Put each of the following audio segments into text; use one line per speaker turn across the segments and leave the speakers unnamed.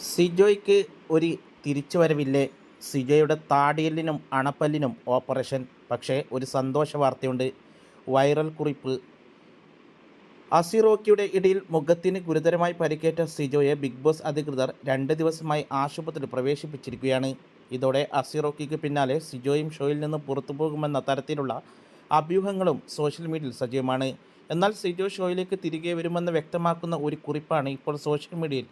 സിജോയ്ക്ക് ഒരു തിരിച്ചുവരവില്ലേ? സിജോയുടെ താടിയലിനും അണപ്പല്ലിനും ഓപ്പറേഷൻ. പക്ഷേ ഒരു സന്തോഷ വാർത്തയുണ്ട്. വൈറൽ കുറിപ്പ്. അസിറോക്കിയുടെ ഇടയിൽ മുഖത്തിന് ഗുരുതരമായി പരിക്കേറ്റ സിജോയെ ബിഗ് ബോസ് അധികൃതർ രണ്ട് ദിവസമായി ആശുപത്രിയിൽ പ്രവേശിപ്പിച്ചിരിക്കുകയാണ്. ഇതോടെ അസിറോക്കിക്ക് പിന്നാലെ സിജോയും ഷോയിൽ നിന്ന് പുറത്തു പോകുമെന്ന തരത്തിലുള്ള അഭ്യൂഹങ്ങളും സോഷ്യൽ മീഡിയയിൽ സജീവമാണ്. എന്നാൽ സിജോ ഷോയിലേക്ക് തിരികെ വരുമെന്ന് വ്യക്തമാക്കുന്ന ഒരു കുറിപ്പാണ് ഇപ്പോൾ സോഷ്യൽ മീഡിയയിൽ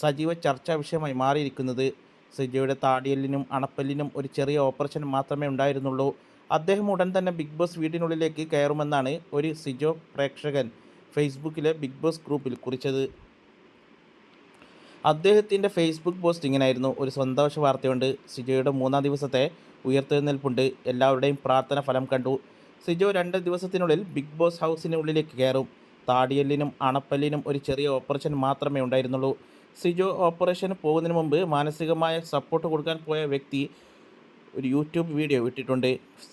സജീവ ചർച്ചാ വിഷയമായി മാറിയിരിക്കുന്നത്. സിജോയുടെ താടിയലിനും അണപ്പല്ലിനും ഒരു ചെറിയ ഓപ്പറേഷൻ മാത്രമേ ഉണ്ടായിരുന്നുള്ളൂ. അദ്ദേഹം ഉടൻ തന്നെ ബിഗ് ബോസ് വീടിനുള്ളിലേക്ക് കയറുമെന്നാണ് ഒരു സിജോ പ്രേക്ഷകൻ ഫേസ്ബുക്കിലെ ബിഗ് ബോസ് ഗ്രൂപ്പിൽ കുറിച്ചത്. അദ്ദേഹത്തിന്റെ ഫേസ്ബുക്ക് പോസ്റ്റ് ഇങ്ങനെയായിരുന്നു. ഒരു സന്തോഷ വാർത്തയുണ്ട്. സിജോയുടെ മൂന്നാം ദിവസത്തെ ഉയർത്തെഴുന്നേൽപ്പുണ്ട്. എല്ലാവരുടെയും പ്രാർത്ഥന ഫലം കണ്ടു. സിജോ രണ്ട് ദിവസത്തിനുള്ളിൽ ബിഗ് ബോസ് ഹൗസിനുള്ളിലേക്ക് കയറും. താടിയല്ലിനും അണപ്പല്ലിനും ഒരു ചെറിയ ഓപ്പറേഷൻ മാത്രമേ ഉണ്ടായിരുന്നുള്ളൂ. സിജോ ഓപ്പറേഷന് പോകുന്നതിന് മുമ്പ് മാനസികമായ സപ്പോർട്ട് കൊടുക്കാൻ പോയ വ്യക്തി ഒരു യൂട്യൂബ് വീഡിയോ ഇട്ടിട്ടുണ്ട്.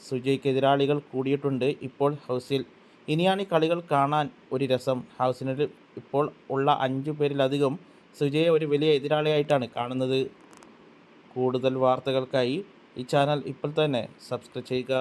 സുജയ്ക്ക് എതിരാളികൾ കൂടിയിട്ടുണ്ട്. ഇപ്പോൾ ഹൗസിൽ ഇനിയാണ് ഈ കളികൾ കാണാൻ ഒരു രസം. ഹൗസിന് ഇപ്പോൾ ഉള്ള അഞ്ചു പേരിലധികം സുജയെ ഒരു വലിയ എതിരാളിയായിട്ടാണ് കാണുന്നത്. കൂടുതൽ വാർത്തകൾക്കായി ഈ ചാനൽ ഇപ്പോൾ തന്നെ സബ്സ്ക്രൈബ് ചെയ്യുക.